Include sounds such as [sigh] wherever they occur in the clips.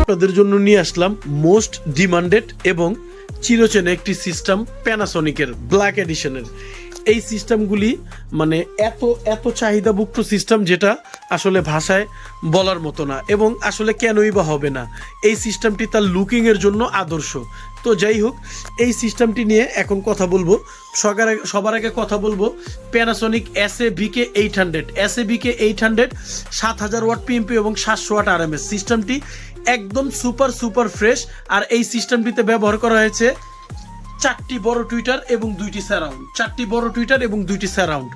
আপনাদের জন্য নিয়ে আসলাম মোস্ট ডিমান্ডেড এবং চিরচেনে একটি সিস্টেম প্যানাসনিকের ব্ল্যাক এডিশনের। এই সিস্টেমগুলি মানে এত এত চাহিদাভুক্ত সিস্টেম যেটা আসলে ভাষায় বলার মতো না এবং আসলে কেনই বা হবে না। এই সিস্টেমটি তার লুকিংয়ের জন্য আদর্শ। তো যাই হোক, এই সিস্টেমটি নিয়ে এখন কথা বলব। সবার সবার আগে কথা বলব Panasonic S A B K eight hundred S A B K eight hundred সাত হাজার ওয়াট পিএমপি এবং সাতশো ওয়াট আর সিস্টেমটি একদম সুপার সুপার ফ্রেশ। আর এই সিস্টেমটিতে ব্যবহার করা হয়েছে চারটি বড় টুইটার এবং দুইটি স্যারাউন্ড চারটি বড় টুইটার এবং দুইটি স্যারাউন্ড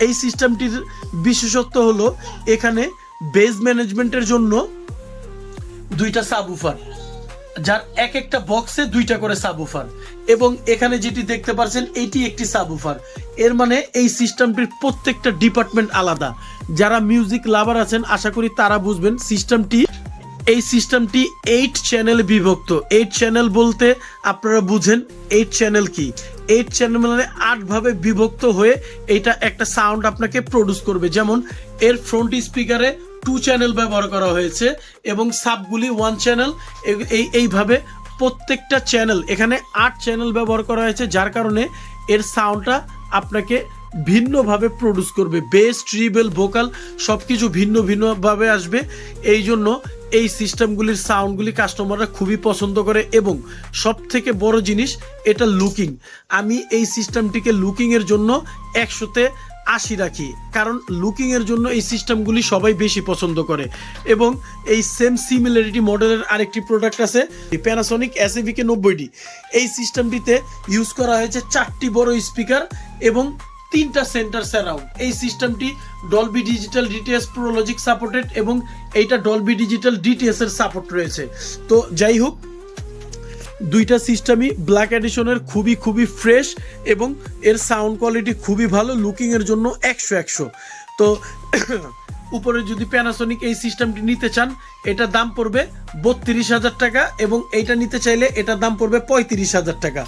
এই সিস্টেমটির বিশেষত্ব হলো এখানে বেজ ম্যানেজমেন্টের জন্য দুইটা সাবউফার যার এক একটা বক্সে দুইটা করে সাবউফার এবং এখানে যেটি দেখতে পাচ্ছেন এটি একটি সাবউফার এর মানে এই সিস্টেমটির প্রত্যেকটা ডিপার্টমেন্ট আলাদা। যারা মিউজিক লাভার আছেন, আশা করি তারা বুঝবেন সিস্টেমটি এই সিস্টেমটি এইট চ্যানেলে বিভক্ত। এইট চ্যানেল বলতে আপনারা বুঝেন এইট চ্যানেল কি? এইট চ্যানেল মানে আটভাবে বিভক্ত হয়ে এটা একটা সাউন্ড আপনাকে প্রডিউস করবে। যেমন এর ফ্রন্ট স্পিকারে টু চ্যানেল ব্যবহার করা হয়েছে এবং সাবগুলি ওয়ান চ্যানেল এই, এইভাবে প্রত্যেকটা চ্যানেল এখানে আট চ্যানেল ব্যবহার করা হয়েছে, যার কারণে এর সাউন্ডটা আপনাকে ভিন্নভাবে প্রডিউস করবে বেস ট্রিবেল ভোকাল সব কিছু ভিন্ন ভিন্নভাবে আসবে। এই জন্য এই সিস্টেমগুলির সাউন্ডগুলি কাস্টমাররা খুবই পছন্দ করে এবং সব থেকে বড় জিনিস, এটা লুকিং আমি এই সিস্টেমটিকে লুকিংয়ের জন্য একশোতে আশি রাখি, কারণ লুকিংয়ের জন্য এই সিস্টেমগুলি সবাই বেশি পছন্দ করে। এবং এই সেম সিমিলারিটি মডেলের আরেকটি প্রোডাক্ট আছে প্যানাসনিক এসএভিকে নব্বইটি। এই সিস্টেমটিতে ইউজ করা হয়েছে চারটি বড় স্পিকার এবং তিনটা সেন্টার সারাউন্ড এই সিস্টেমটি Dolby digital DTS Pro Logic supported এবং এইটা ডলবি ডিজিটাল ডিটিএস এর সাপোর্ট রয়েছে। তো যাই হোক, দুইটা সিস্টেমই ব্ল্যাক এডিশনের খুবই খুবই ফ্রেশ এবং এর সাউন্ড কোয়ালিটি খুবই ভালো লুকিংয়ের জন্য একশো একশো। তো [coughs] উপরে যদি প্যানাসনিক এই সিস্টেমটি নিতে চান এটার দাম পড়বে বত্রিশ হাজার টাকা এবং এইটা নিতে চাইলে এটার দাম পড়বে পঁয়ত্রিশ হাজার টাকা।